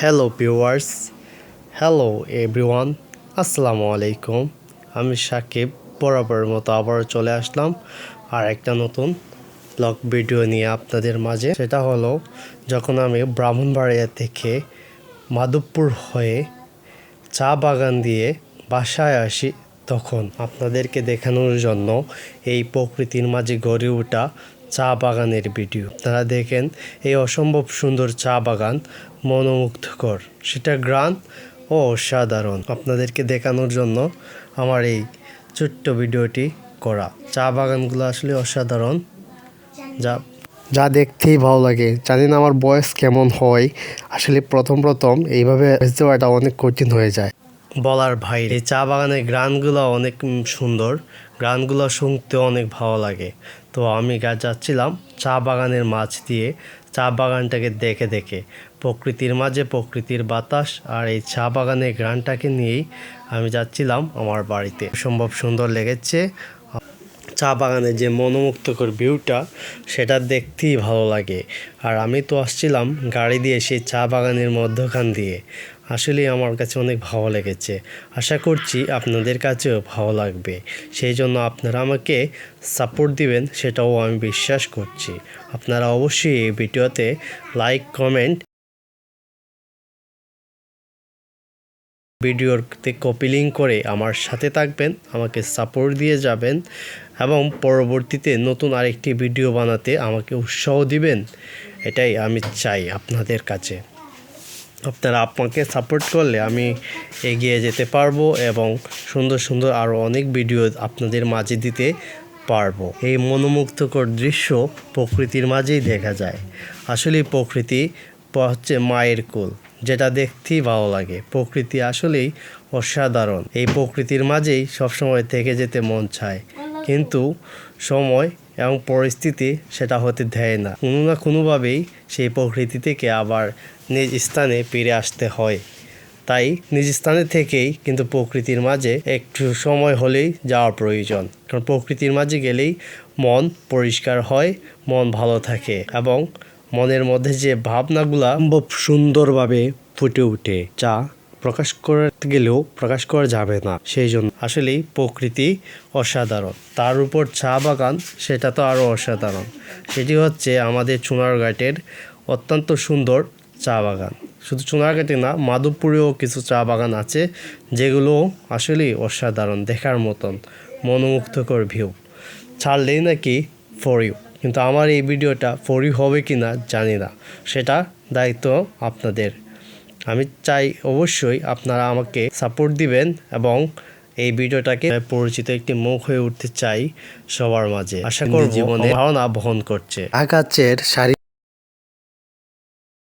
Hello viewers hello everyone আসসালামু আলাইকুম আমি সাকিব, বরাবরের মতো আবারও চলে আসলাম আর একটা নতুন ব্লগ ভিডিও নিয়ে আপনাদের মাঝে। সেটা হলো, যখন আমি ব্রাহ্মণবাড়িয়া থেকে মাধবপুর হয়ে চা বাগান দিয়ে বাসায় আসি, তখন আপনাদেরকে দেখানোর জন্য এই প্রকৃতির মাঝে গড়ে ওঠা চা বাগানের ভিডিও। আপনারা দেখেন এই অসম্ভব সুন্দর চা বাগান মনোমুগ্ধকর। সেটা গ্রান ও অসাধারণ। আপনাদেরকে দেখানোর জন্য আমার এই ছোট্ট ভিডিওটি করা। চা বাগানগুলো আসলে অসাধারণ। যা যা দেখতেই ভালো লাগে। জানি না আমার বয়স কেমন হয়? আসলে প্রথম প্রথম এইভাবে পারাটা অনেক কঠিন হয়ে যায়। বলার ভাই এই চা বাগানের গ্রানগুলো অনেক সুন্দর। গ্রানগুলো শুনতে অনেক ভালো লাগে। তো আমি যাচ্ছিলাম চা বাগানের মাছ দিয়ে। চা বাগানটাকে দেখে দেখে। প্রকৃতির মাঝে প্রকৃতির বাতাস আর এই চা বাগানের গ্রানটাকে নিয়েই আমি যাচ্ছিলাম আমার বাড়িতে। সম্ভব সুন্দর লেগেছে। চা বাগানের যে মনোমুগ্ধকর ভিউটা, সেটা দেখতেই ভালো লাগে। আর আমি তো আসছিলাম গাড়ি দিয়ে সেই চা বাগানের মধ্যখান দিয়ে। আসলেই আমার কাছে অনেক ভালো লেগেছে। আশা করছি আপনাদের কাছেও ভালো লাগবে। সেই জন্য আপনারা আমাকে সাপোর্ট দিবেন, সেটাও আমি বিশ্বাস করছি। আপনারা অবশ্যই এই ভিডিওতে লাইক কমেন্ট ভিডিওতে কপি লিঙ্ক করে আমার সাথে থাকবেন, আমাকে সাপোর্ট দিয়ে যাবেন এবং পরবর্তীতে নতুন আরেকটি ভিডিও বানাতে আমাকে উৎসাহ দিবেন। এটাই আমি চাই আপনাদের কাছে। আপনারা আপনাকে সাপোর্ট করলে আমি এগিয়ে যেতে পারব এবং সুন্দর সুন্দর আরও অনেক ভিডিও আপনাদের মাঝে দিতে পারব। এই মনোমুগ্ধকর দৃশ্য প্রকৃতির মাঝেই দেখা যায়। আসলে প্রকৃতি হচ্ছে মায়ের কোল, যেটা দেখতেই ভালো লাগে। প্রকৃতি আসলেই অসাধারণ। এই প্রকৃতির মাঝেই সবসময় থেকে যেতে মন চায়। কিন্তু সময় এবং পরিস্থিতি সেটা হতে দেয় না। কোনো না কোনোভাবেই সেই প্রকৃতি থেকে আবার নিজ স্থানে ফিরে আসতে হয়। তাই নিজ স্থানে থেকেই কিন্তু প্রকৃতির মাঝে একটু সময় হলেই যাওয়া প্রয়োজন। কারণ প্রকৃতির মাঝে গেলেই মন পরিষ্কার হয়, মন ভালো থাকে এবং মনের মধ্যে যে ভাবনাগুলা খুব সুন্দরভাবে ফুটে ওঠে, যা প্রকাশ করতে গেলেও প্রকাশ করা যাবে না। সেই জন্য আসলেই প্রকৃতি অসাধারণ। তার উপর চা বাগান, সেটা তো আরও অসাধারণ। সেটি হচ্ছে আমাদের চুনারঘাটের অত্যন্ত সুন্দর চা বাগান। শুধু চুনারঘাটে না, মাধবপুরেও কিছু চা বাগান আছে, যেগুলো আসলেই অসাধারণ দেখার মতন, মনোমুগ্ধকর ভিউ ছাড়লেই নাকি ফর ইউ কিন্তু আমার এই ভিডিওটা ফর হবে কি না জানি না। সেটা দায়িত্ব আপনাদের। আমি চাই অবশ্যই আপনারা আমাকে সাপোর্ট দিবেন এবং এই ভিডিওটাকে পরিচিত একটি মুখ হয়ে উঠতে চাই সবার মাঝে। আশা করি জীবনে ধারণা বহন করছে। আগাছের সারি